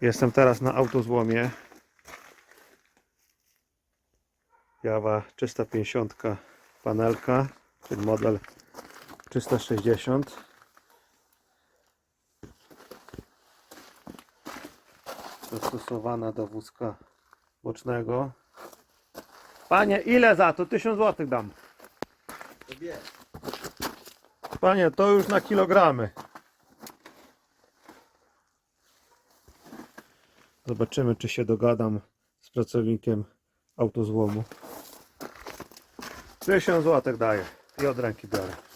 Jestem teraz na autozłomie. Jawa 350 panelka, ten model 360. Dostosowana do wózka bocznego. Panie, ile za to? 1000 zł dam. Panie, to już na kilogramy. Zobaczymy, czy się dogadam z pracownikiem autozłomu. 1000 zł daję i od ręki biorę.